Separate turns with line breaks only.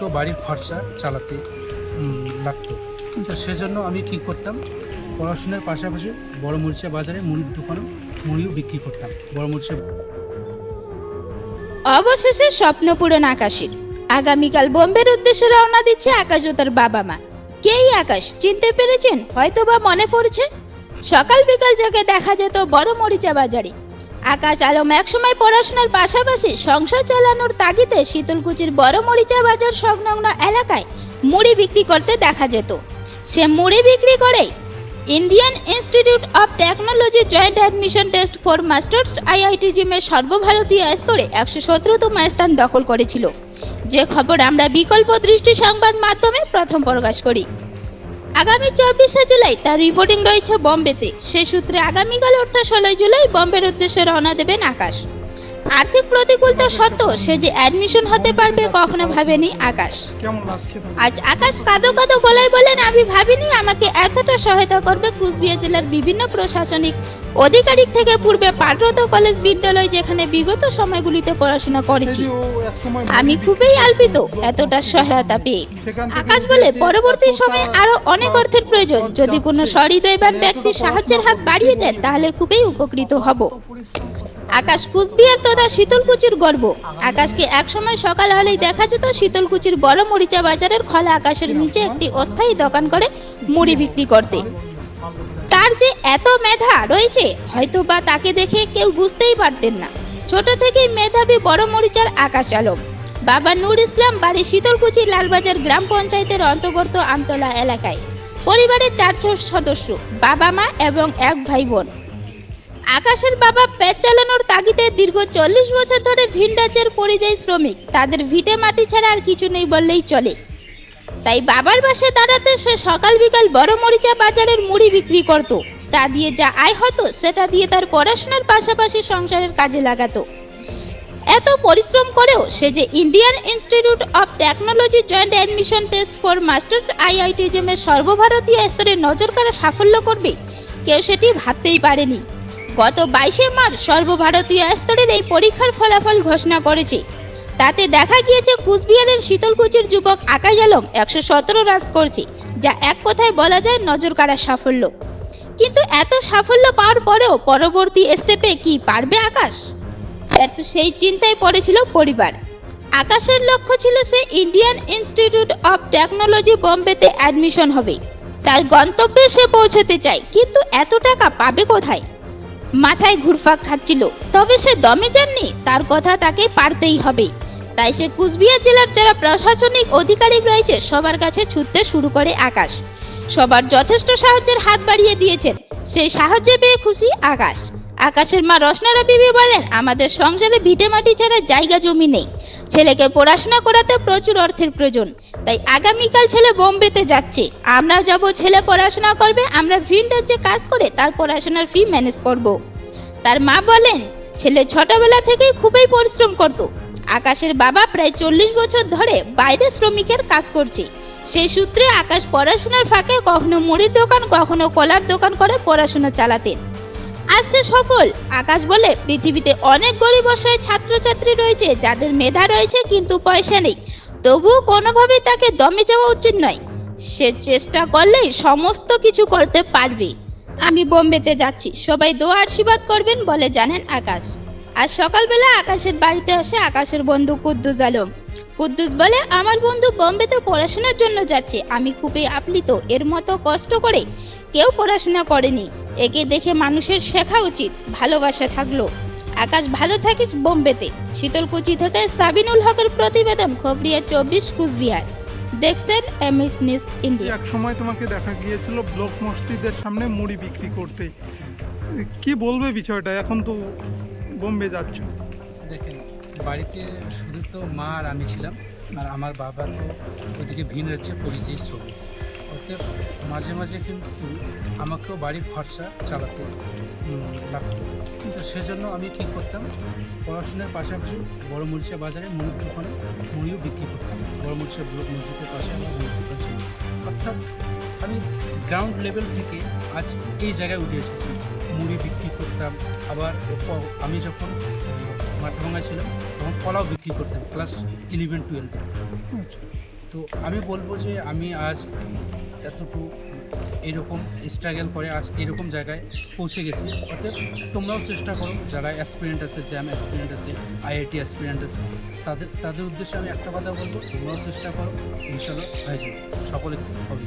তো বাড়ির খরচা চালাতে লাগতো। তো সেজন্য আমি কি করতাম, পড়াশোনার পাশাপাশি বড় মরিচা বাজারে মুড়ির দোকানে মুড়িও বিক্রি করতাম। বড় মরিচা
অবশেষে স্বপ্ন পূরণ আকাশের। আগামীকাল বোম্বের উদ্দেশ্যে রওনা দিচ্ছে আকাশ ও তার বাবা মা। কেই আকাশ, চিনতে পেরেছেন? হয়তোবা মনে পড়ছে? সকাল বিকাল থেকে দেখা যেত বড় মরিচা বাজারে। আকাশ আলম একসময় পড়াশোনার পাশাপাশি সংসার চালানোর তাগিদে শীতলকুচির বড় মরিচা বাজার সংলগ্ন এলাকায় মুড়ি বিক্রি করতে দেখা যেত। সে মুড়ি বিক্রি করেই Indian Institute of Technology Joint Admission Test for Masters IIT জিমের সর্বভারতীয় স্তরে একশো সতেরোতম স্থান দখল করেছিল। যে খবর আমরা বিকল্প দৃষ্টি সংবাদ মাধ্যমে প্রথম প্রকাশ করি। আগামী চব্বিশে জুলাই তার রিপোর্টিং রয়েছে বম্বেতে। সে সূত্রে আগামীকাল অর্থাৎ ষোলোই জুলাই বম্বের উদ্দেশ্যে রওনা দেবেন আকাশ। আর্থিক প্রতিকূলতা সত্ত্বেও সে যে অ্যাডমিশন হতে পারবে কখনো ভাবেনি আকাশ? আজ আকাশ কাদো কাদো বলাই বলেন আমি ভাবিনি আমাকে এতটা সহায়তা করবে কুচবিহার জেলার বিভিন্ন প্রশাসনিক অধিকারিক থেকে পূর্বে পাঠরত কলেজ বিদ্যালয় যেখানে বিগত সময়গুলিতে পড়াশোনা করেছি। আমি খুবই আলপিত এতটা সহায়তা পেয়ে। আকাশ বলে পরবর্তী সময়ে আরও অনেক অর্থের প্রয়োজন। যদি কোনো সহৃদয়বান ব্যক্তি সাহায্যের হাত বাড়িয়ে দেন তাহলে খুবই উপকৃত হব। আকাশ কুচবিহার তথা শীতলকুচির গর্ব। আকাশকে একসময় সকাল হলেই দেখা যেত শীতলকুচির বড় মরিচা বাজারের খোলা আকাশের নিচে একটি অস্থায়ী দোকান করে মুড়ি বিক্রি করতে। তার যে এত মেধা রয়েছে হয়তো বা তাকে দেখে কেউ বুঝতেই পারতেন না। ছোট থেকেই মেধাবী বড় মরিচার আকাশ আলম। বাবা নূর ইসলাম বাড়ি শীতলকুচি লালবাজার গ্রাম পঞ্চায়েতের অন্তর্গত আমতলা এলাকায়। পরিবারের চারশো সদস্য, বাবা মা এবং এক ভাই বোন আকাশের বাবা পেট চালানোর তাগিদে দীর্ঘ চল্লিশ বছর ধরে ভিন রাজ্যের পরিযায়ী শ্রমিক। তাদের ভিটে মাটি ছাড়া আর কিছু নেই বললেই চলে। তাই বাবার পাশে দাঁড়াতে সে সকাল বিকাল বড় মরিচা বাজারের মুড়ি বিক্রি করত। তা দিয়ে যা আয় হতো, সেটা দিয়ে তার পড়াশোনার পাশাপাশি সংসারের কাজে লাগাতো। এত পরিশ্রম করেও সে যে Indian Institute of Technology Joint Admission Test for Masters IIT জেমের সর্বভারতীয় স্তরে নজর কাড়া সাফল্য করবে কেউ সেটি ভাবতেই পারেনি। গত বাইশে মার্চ সর্বভারতীয় স্তরের এই পরীক্ষার ফলাফল ঘোষণা করেছে তাতে দেখা গিয়েছে কুচবিহারের শীতলকুচির যুবক আকাশ আলম একশো সতেরো রাজ করছে, যা এক কথায় বলা যায় নজর কাড়া সাফল্য। কিন্তু এত সাফল্য পাওয়ার পরেও পরবর্তী স্টেপে কি পারবে আকাশ? এত সেই চিন্তায় পড়েছিল পরিবার। আকাশের লক্ষ্য ছিল সে ইন্ডিয়ান ইনস্টিটিউট অফ টেকনোলজি বোম্বেতে অ্যাডমিশন হবে। তার গন্তব্যে সে পৌঁছতে চায়, কিন্তু এত টাকা পাবে কোথায়? মাথায় ঘুরফাক খাচ্ছিল, তবে সে দমে যাননি, তার কথা তাকে পারতেই হবে। তাই সে কুচবিহার জেলার যারা প্রশাসনিক আধিকারিক রয়েছে, সবার কাছে ছুটতে শুরু করে আকাশ। সবার যথেষ্ট সাহায্যের হাত বাড়িয়ে দিয়েছেন সেই সাহায্যে পেয়ে খুশি আকাশ। আকাশের মা রসনারা বিবি বলেন, আমাদের সংসারে ভিটে মাটি ছাড়া জায়গা জমি নেই। ছেলেকে পড়াশোনা করাতে প্রচুর অর্থের প্রয়োজন। তাই আগামীকাল ছেলে বোম্বেতে যাচ্ছে। আমরা যাব, ছেলে পড়াশোনা করবে, আমরা ভিন রাজ্যে কাজ করে, তার পড়াশোনার ফি ম্যানেজ করব। তার মা বলেন, ছেলে ছোটবেলা থেকেই খুবই পরিশ্রম করত। আকাশের বাবা প্রায় চল্লিশ বছর ধরে বাইরে শ্রমিকের কাজ করছে। সেই সূত্রে আকাশ পড়াশোনার ফাঁকে কখনো মুড়ির দোকান, কখনো কলার দোকান করে পড়াশোনা চালাতেন। আজ সে সফল। আকাশ বলে, পৃথিবীতে অনেক গরিব অসহায় ছাত্রছাত্রী রয়েছে, যাদের মেধা রয়েছে কিন্তু পয়সা নেই। তবুও কোনোভাবেই তাকে দমে যাওয়া উচিত নয়। সে চেষ্টা করলেই সমস্ত কিছু করতে পারবে। আমি বোম্বেতে যাচ্ছি। সবাই দোয়া আশীর্বাদ করবেন বলে জানেন আকাশ। আজ সকালবেলা আকাশের বাড়িতে আসে আকাশের বন্ধু কুদ্দুস আলম। কুদ্দুস বলে, আমার বন্ধু বোম্বেতে পড়াশোনার জন্য যাচ্ছে। আমি খুবই আপ্লিত। এর মতো কষ্ট করে কেউ পড়াশোনা করেনি। একে দেখে মানুষের শেখা উচিত। ভালোবাসা থাকল। আকাশ ভালো থাকিস বোম্বেতে শীতলকুচি থেকে সাবিনুল হকের প্রতিবেদন, খবরিয়া চব্বিশ, কুচবিহার। দেখছেন এমএস নিউজ ইন্ডিয়া।
এক সময় তোমাকে দেখা গিয়েছিল ব্লক মসজিদের সামনে মুড়ি বিক্রি করতে। কি বলবে বিষয়টা? এখন তো বোম্বে যাচ্ছ?
দেখেন, বাড়িতে শুধু তো মা আর আমি ছিলাম, আর আমার বাবা তো ওইদিকে ভিন রাজ্যে পরিযায়ী শ্রমিক। অতএব মাঝে মাঝে কিন্তু আমাকেও বাড়ির খরচা চালাতে লাগতো। কিন্তু সেজন্য আমি কি করতাম, পড়াশোনার পাশাপাশি বড় মরিচা বাজারে মুড়ির দোকানে মুড়িও বিক্রি করতাম। বড় মরিচা ব্লক মসজিদের পাশে আমার মুড়ির দোকান ছিল। অর্থাৎ আমি গ্রাউন্ড লেভেল থেকে আজ এই জায়গায় উঠে এসেছি। মুড়ি বিক্রি করতাম আবার আমি যখন মাথাভাঙায় ছিলাম তখন কলাও বিক্রি করতাম ক্লাস ইলেভেন টুয়েলভে তো। আমি বলব যে আমি আজ এতটুকু এরকম স্ট্রাগল করে আজ এরকম জায়গায় পৌঁছে গেছি। অর্থাৎ তোমরাও চেষ্টা করো যারা অ্যাসপিরিয়েন্ট আছে জ্যাম অ্যাসপিরিয়েন্ট আছে আইআইটি অ্যাসপিরিয়েন্ট আছে তাদের তাদের উদ্দেশ্যে আমি একটা কথা বলব তোমরাও চেষ্টা করো ইনশাল্লাহ হয়ে যাবে। সকলে হবে।